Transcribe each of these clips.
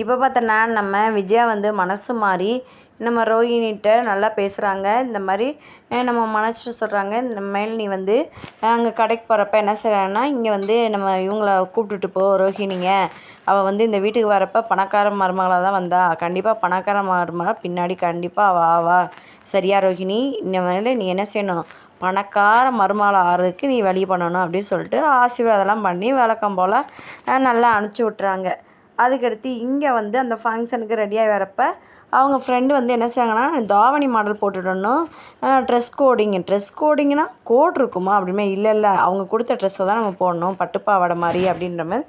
இப்போ பார்த்தோன்னா நம்ம விஜயா வந்து மனசு மாறி நம்ம ரோஹிணிகிட்ட நல்லா பேசுகிறாங்க இந்த மாதிரி நம்ம மனசு சொல்கிறாங்க இந்த மேல் நீ வந்து அங்கே கடைக்கு போகிறப்ப என்ன செய்கிறாங்கன்னா இங்கே வந்து நம்ம இவங்கள கூப்பிட்டுட்டு போ ரோஹினிங்க. அவள் வந்து இந்த வீட்டுக்கு வரப்போ பணக்கார மருமகளாக தான் வந்தா. கண்டிப்பாக பணக்கார மருமக பின்னாடி கண்டிப்பாக அவள் ஆவா. சரியா ரோஹிணி இந்த மேலே நீ என்ன செய்யணும்? பணக்கார மருமகளை ஆறுக்கு நீ வழி பண்ணணும் அப்படின்னு சொல்லிட்டு ஆசீர்வாதம்லாம் பண்ணி வழக்கம் போல் நல்லா அனுப்பிச்சி விட்றாங்க அதுக்கடுத்து இங்கே வந்து அந்த ஃபங்க்ஷனுக்கு ரெடியாக வரப்போ அவங்க ஃப்ரெண்டு வந்து என்ன செய்வாங்கன்னா தாவணி மாடல் போட்டுடணும். ட்ரெஸ் கோடிங் ட்ரெஸ் கோடிங்னா கோட் இருக்குமா? அப்படிமே இல்லை இல்லை. அவங்க கொடுத்த ட்ரெஸ்ஸை தான் நம்ம போடணும். பட்டுப்பாவாடை மாதிரி அப்படின்ற மாதிரி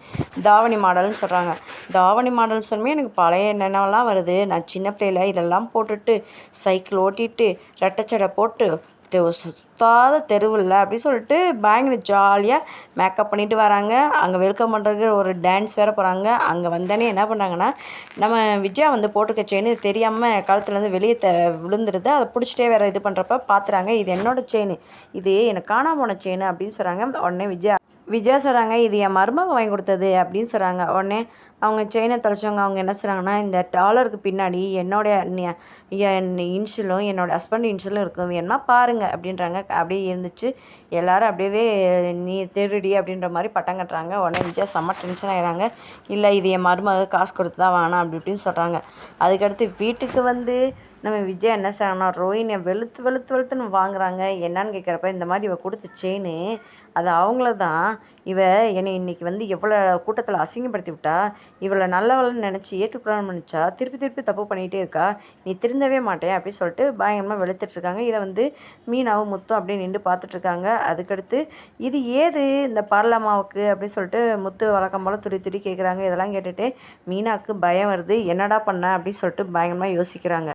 தாவணி மாடல்னு சொல்கிறாங்க தாவணி மாடல் சொன்னமே எனக்கு பழைய நினைவெல்லாம் வருது. நான் சின்ன பிள்ளையில இதெல்லாம் போட்டுட்டு சைக்கிள் ஓட்டிட்டு ரெட்டச்சடை போட்டு சுத்தாத தெருவில் அப்படி சொல்லிட்டு பயங்கர ஜாலியாக மேக்கப் பண்ணிட்டு வராங்க. அங்கே வெல்கம் பண்ணுறதுக்கு ஒரு டான்ஸ் வேறு போகிறாங்க அங்கே வந்தோடனே என்ன பண்ணாங்கன்னா நம்ம விஜயா வந்து போட்டிருக்க செயின் தெரியாமல் கழுத்துலேருந்து வெளியே த விழுந்துருது. அதை பிடிச்சிட்டே வேறு இது பண்ணுறப்ப பார்த்துறாங்க இது என்னோடய செயின் இது எனக்கு காணாமல் போன செயின் அப்படின்னு சொல்கிறாங்க உடனே விஜயா விஜயா சொல்கிறாங்க இது என் மருமக வாங்கி கொடுத்தது அப்படின்னு சொல்கிறாங்க உடனே அவங்க செயினை தொலைச்சவங்க அவங்க என்ன சொல்கிறாங்கன்னா இந்த டாலருக்கு பின்னாடி என்னோடைய என் இன்ஷியலும் என்னோட ஹஸ்பண்ட் இன்ஷியலும் இருக்கும். வேணுமா பாருங்கள் அப்படின்றாங்க. அப்படியே இருந்துச்சு. எல்லோரும் அப்படியே நீ திருடி அப்படின்ற மாதிரி பட்டம் கட்டுறாங்க. உடனே விஜயா செம்ம டென்ஷன் ஆகிறாங்க இல்லை இது என் மருமக காசு கொடுத்து தான் வேணாம் அப்படி இப்படின்னு சொல்கிறாங்க அதுக்கடுத்து வீட்டுக்கு வந்து நம்ம விஜய் என்ன செய்யறாங்கன்னா ரோஹினியை வெளுத்து வெளுத்து வெளுத்துன்னு வாங்குறாங்க. என்னன்னு கேட்குறப்ப இந்த மாதிரி இவ கொடுத்த செயின் அது அவங்கள தான் இவ என்னை இன்னைக்கு வந்து எவ்வளோ கூட்டத்தில் அசிங்கப்படுத்தி விட்டா? இவளை நல்லவளன்னு நினச்சி ஏற்றுக்கூடாதுன்னு நினச்சா? திருப்பி திருப்பி தப்பு பண்ணிகிட்டே இருக்கா? நீ திருந்தவே மாட்டேன் அப்படின்னு சொல்லிட்டு பயங்கரமாக வெளுத்துட்டு இருக்காங்க. இதை வந்து மீனாவும் முத்தும் அப்படியே நின்று பார்த்துட்ருக்காங்க அதுக்கடுத்து இது ஏது இந்த பார்லமாவுக்கு அப்படின்னு சொல்லிட்டு முத்து வழக்கம் போல் துடி துடி கேட்குறாங்க இதெல்லாம் கேட்டுட்டு மீனாவுக்கு பயம் வருது. என்னடா பண்ண? அப்படின்னு சொல்லிட்டு பயங்கரமாக யோசிக்கிறாங்க.